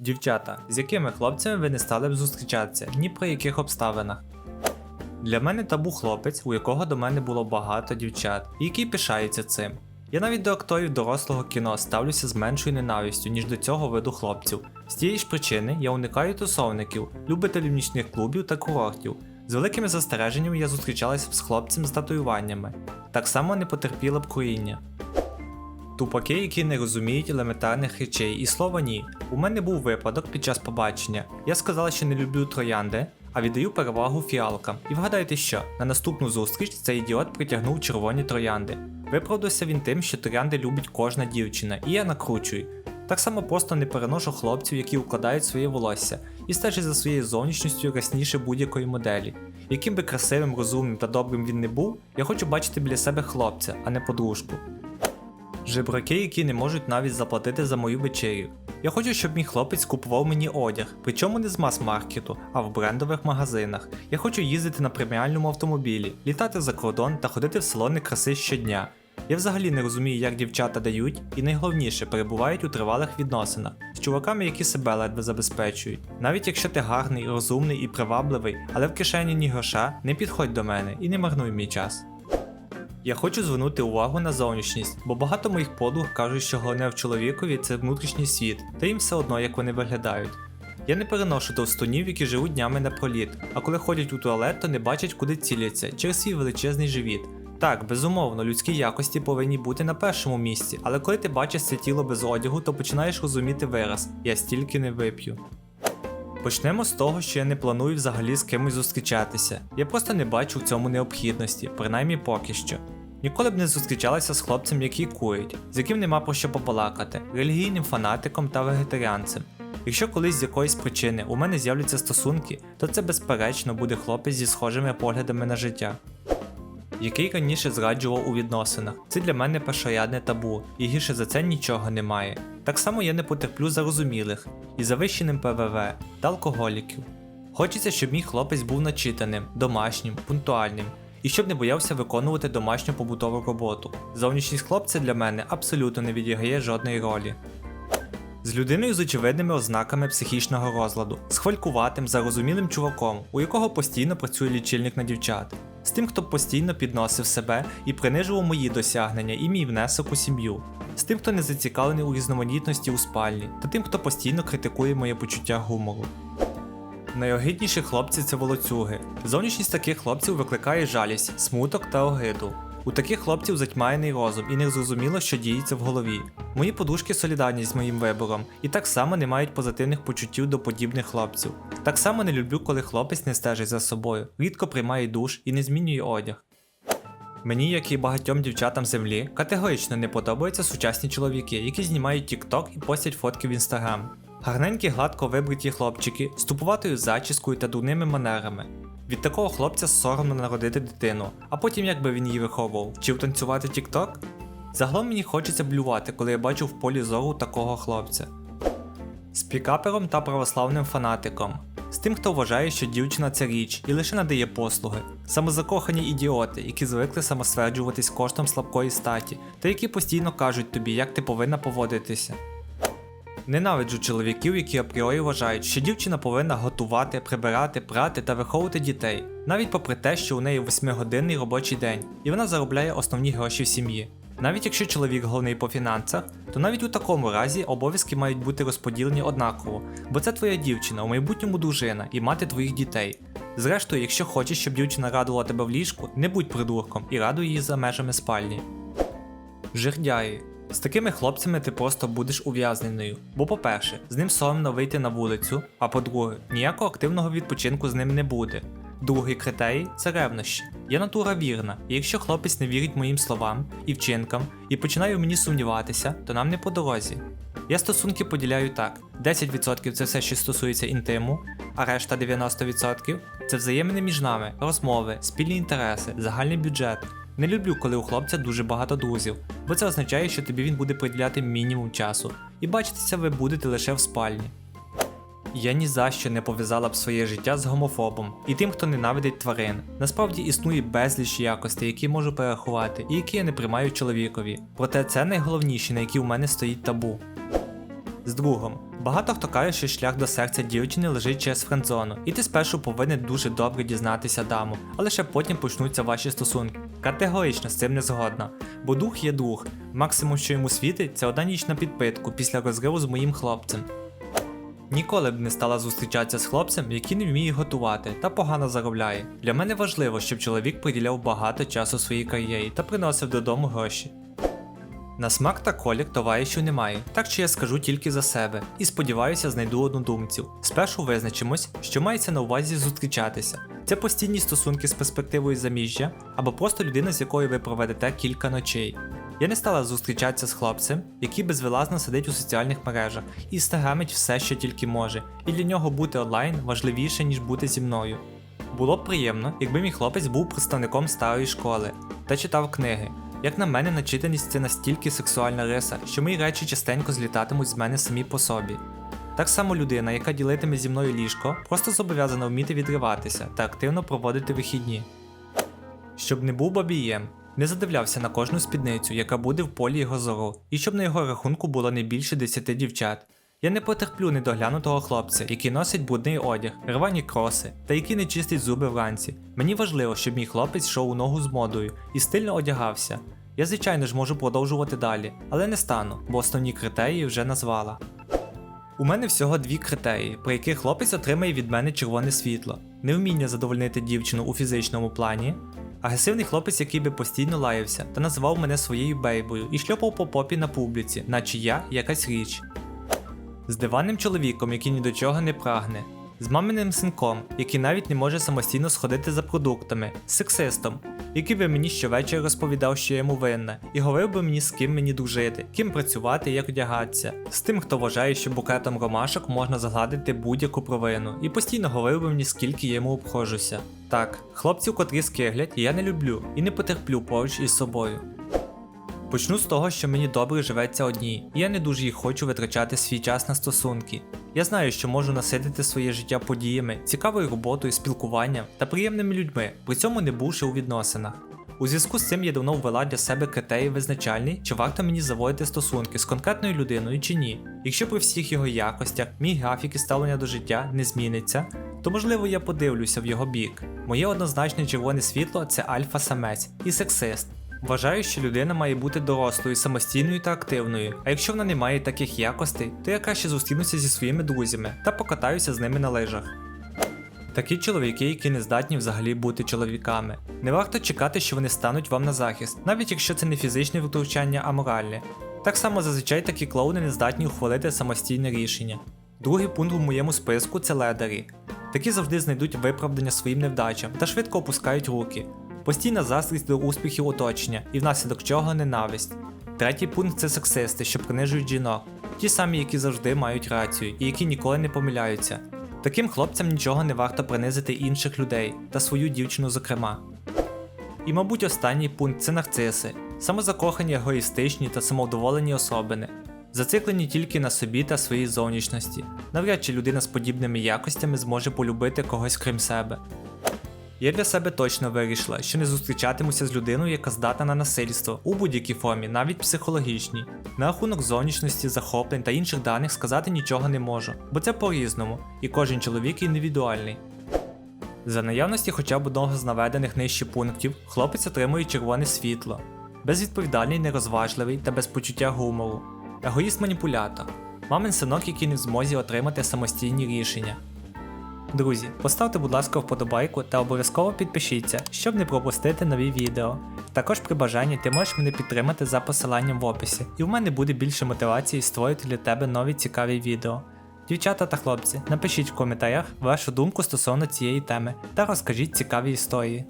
Дівчата, з якими хлопцями ви не стали б зустрічатися, ні при яких обставинах. Для мене табу хлопець, у якого до мене було багато дівчат, і який пишається цим. Я навіть до акторів дорослого кіно ставлюся з меншою ненавистю, ніж до цього виду хлопців. З тієї ж причини я уникаю тусовників, любителів нічних клубів та курортів. З великими застереженнями я зустрічалася з хлопцем з татуюваннями. Так само не потерпіла б куріння. Тупаки, які не розуміють елементарних речей, і слова ні. У мене був випадок під час побачення. Я сказала, що не люблю троянди, а віддаю перевагу фіалкам. І вгадайте що, на наступну зустріч цей ідіот притягнув червоні троянди. Виправдався він тим, що троянди любить кожна дівчина, і я накручую. Так само просто не переношу хлопців, які укладають своє волосся, і стежать за своєю зовнішністю ясніше будь-якої моделі. Яким би красивим, розумним та добрим він не був, я хочу бачити біля себе хлопця, а не подружку. Жебраки, які не можуть навіть заплатити за мою вечерю. Я хочу, щоб мій хлопець купував мені одяг, причому не з мас-маркету, а в брендових магазинах. Я хочу їздити на преміальному автомобілі, літати за кордон та ходити в салони краси щодня. Я взагалі не розумію, як дівчата дають, і найголовніше перебувають у тривалих відносинах з чуваками, які себе ледве забезпечують. Навіть якщо ти гарний, розумний і привабливий, але в кишені ні гроша, не підходь до мене і не марнуй мій час. Я хочу звернути увагу на зовнішність, бо багато моїх подруг кажуть, що головне в чоловікові це внутрішній світ, та їм все одно, як вони виглядають. Я не переношу товстунів, які живуть днями напроліт, а коли ходять у туалет, то не бачать, куди ціляться через свій величезний живіт. Так, безумовно, людські якості повинні бути на першому місці, але коли ти бачиш це тіло без одягу, то починаєш розуміти вираз я стільки не вип'ю. Почнемо з того, що я не планую взагалі з кимось зустрічатися. Я просто не бачу в цьому необхідності, принаймні поки що. Ніколи б не зустрічалася з хлопцем, який курить, з яким нема про що побалакати, релігійним фанатиком та вегетаріанцем. Якщо колись з якоїсь причини у мене з'являться стосунки, то це безперечно буде хлопець зі схожими поглядами на життя. Який раніше зраджував у відносинах. Це для мене першорядне табу, і гірше за це нічого немає. Так само я не потерплю зарозумілих і завищеним ПВВ та алкоголіків. Хочеться, щоб мій хлопець був начитаним, домашнім, пунктуальним і щоб не боявся виконувати домашню побутову роботу. Зовнішність хлопця для мене абсолютно не відіграє жодної ролі. З людиною з очевидними ознаками психічного розладу, з хвалькуватим, зарозумілим чуваком, у якого постійно працює лічильник на дівчат, з тим, хто постійно підносив себе і принижував мої досягнення і мій внесок у сім'ю, з тим, хто не зацікавлений у різноманітності у спальні, та тим, хто постійно критикує моє почуття гумору. Найогидніші хлопці це волоцюги. Зовнішність таких хлопців викликає жалість, смуток та огиду. У таких хлопців затьмаєний розум і не зрозуміло, що діється в голові. Мої подружки солідарні з моїм вибором і так само не мають позитивних почуттів до подібних хлопців. Так само не люблю, коли хлопець не стежить за собою, рідко приймає душ і не змінює одяг. Мені, як і багатьом дівчатам землі, категорично не подобаються сучасні чоловіки, які знімають TikTok і постять фотки в Instagram. Гарненькі гладко вибриті хлопчики з тупуватою зачіскою та дурними манерами. Від такого хлопця соромно народити дитину, а потім як би він її виховував, вчив танцювати TikTok? Загалом мені хочеться блювати, коли я бачу в полі зору такого хлопця. З пікапером та православним фанатиком. З тим, хто вважає, що дівчина це річ і лише надає послуги, самозакохані ідіоти, які звикли самостверджуватись коштом слабкої статі, та які постійно кажуть тобі, як ти повинна поводитися. Ненавиджу чоловіків, які апріорі вважають, що дівчина повинна готувати, прибирати, прати та виховувати дітей, навіть попри те, що у неї 8-годинний робочий день, і вона заробляє основні гроші в сім'ї. Навіть якщо чоловік головний по фінансах, то навіть у такому разі обов'язки мають бути розподілені однаково, бо це твоя дівчина, у майбутньому дружина і мати твоїх дітей. Зрештою, якщо хочеш, щоб дівчина радувала тебе в ліжку, не будь придурком і радуй її за межами спальні. Жердяї. З такими хлопцями ти просто будеш ув'язненою. Бо, по-перше, з ним соромно вийти на вулицю, а по-друге, ніякого активного відпочинку з ним не буде. Другий критерій це ревнощі. Я натура вірна, і якщо хлопець не вірить моїм словам і вчинкам і починає мені сумніватися, то нам не по дорозі. Я стосунки поділяю так: 10% це все, що стосується інтиму, а решта 90% це взаємини між нами, розмови, спільні інтереси, загальний бюджет. Не люблю, коли у хлопця дуже багато друзів, бо це означає, що тобі він буде приділяти мінімум часу, і бачитися ви будете лише в спальні. Я ні за що не пов'язала б своє життя з гомофобом і тим, хто ненавидить тварин. Насправді існує безліч якостей, які можу перерахувати, і які я не приймаю чоловікові. Проте це найголовніші, на які у мене стоїть табу. З другом, Багато хто каже, що шлях до серця дівчини лежить через френдзону, і ти спершу повинен дуже добре дізнатися даму, а лише потім почнуться ваші стосунки. Категорично з цим не згодна, бо дух є дух. Максимум, що йому світить, це одна ніч на підпитку після розриву з моїм хлопцем. Ніколи б не стала зустрічатися з хлопцем, який не вміє готувати та погано заробляє. Для мене важливо, щоб чоловік приділяв багато часу своїй кар'єрі та приносив додому гроші. На смак та колір товаришів немає, так що я скажу тільки за себе і сподіваюся, знайду однодумців. Спершу визначимось, що мається на увазі зустрічатися. Це постійні стосунки з перспективою заміжжя або просто людина, з якою ви проведете кілька ночей. Я не стала зустрічатися з хлопцем, який безвилазно сидить у соціальних мережах і стагамить все, що тільки може, і для нього бути онлайн важливіше, ніж бути зі мною. Було б приємно, якби мій хлопець був представником старої школи та читав книги. Як на мене, начитаність це настільки сексуальна риса, що мої речі частенько злітатимуть з мене самі по собі. Так само людина, яка ділитиме зі мною ліжко, просто зобов'язана вміти відриватися та активно проводити вихідні. Щоб не був бабієм, не задивлявся на кожну спідницю, яка буде в полі його зору, і щоб на його рахунку було не більше 10 дівчат. Я не потерплю недоглянутого хлопця, який носить брудний одяг, рвані кроси та який не чистить зуби вранці. Мені важливо, щоб мій хлопець йшов у ногу з модою і стильно одягався. Я, звичайно ж, можу продовжувати далі, але не стану, бо основні критерії вже назвала. У мене всього дві критерії, при яких хлопець отримає від мене червоне світло: невміння задовольнити дівчину у фізичному плані, агресивний хлопець, який би постійно лаявся та називав мене своєю бейбою і шльопав по попі на публіці, наче я якась річ. З диванним чоловіком, який ні до чого не прагне, з маминим синком, який навіть не може самостійно сходити за продуктами, з сексистом, який би мені щовечора розповідав, що йому винна, і говорив би мені з ким мені дружити, ким працювати як одягатися, з тим, хто вважає, що букетом ромашок можна загладити будь-яку провину, і постійно говорив би мені, скільки я йому обходжуся. Так, хлопців, котрі скиглять, я не люблю і не потерплю поруч із собою. Почну з того, що мені добре живеться одній, і я не дуже їх хочу витрачати свій час на стосунки. Я знаю, що можу наситити своє життя подіями, цікавою роботою, спілкуванням та приємними людьми, при цьому не бувши у відносинах. У зв'язку з цим я давно ввела для себе критерії визначальні, чи варто мені заводити стосунки з конкретною людиною чи ні. Якщо при всіх його якостях мій графік і ставлення до життя не зміниться, то можливо я подивлюся в його бік. Моє однозначне червоне світло це альфа-самець і сексист. Вважаю, що людина має бути дорослою, самостійною та активною. А якщо вона не має таких якостей, то я краще зустрінуся зі своїми друзями та покатаюся з ними на лижах. Такі чоловіки, які не здатні взагалі бути чоловіками. Не варто чекати, що вони стануть вам на захист, навіть якщо це не фізичне втручання, а моральне. Так само зазвичай такі клоуни не здатні ухвалити самостійне рішення. Другий пункт у моєму списку це ледарі. Такі завжди знайдуть виправдання своїм невдачам та швидко опускають руки. Постійна заздрість до успіхів оточення і внаслідок чого ненависть. Третій пункт це сексисти, що принижують жінок, ті самі, які завжди мають рацію і які ніколи не помиляються. Таким хлопцям нічого не варто принизити інших людей та свою дівчину, зокрема. І, мабуть, останній пункт це нарциси, самозакохані, егоїстичні та самовдоволені особини, зациклені тільки на собі та своїй зовнішності. Навряд чи людина з подібними якостями зможе полюбити когось крім себе. Я для себе точно вирішила, що не зустрічатимуся з людиною, яка здатна на насильство у будь-якій формі, навіть психологічній. На рахунок зовнішності, захоплень та інших даних сказати нічого не можу, бо це по-різному, і кожен чоловік індивідуальний. За наявності хоча б одного з наведених нижче пунктів, хлопець отримує червоне світло, безвідповідальний, нерозважливий та без почуття гумору, егоїст-маніпулятор, мамин синок, який не в змозі отримати самостійні рішення. Друзі, поставте, будь ласка, вподобайку та обов'язково підпишіться, щоб не пропустити нові відео. Також при бажанні ти можеш мене підтримати за посиланням в описі, і в мене буде більше мотивації створити для тебе нові цікаві відео. Дівчата та хлопці, напишіть в коментарях вашу думку стосовно цієї теми та розкажіть цікаві історії.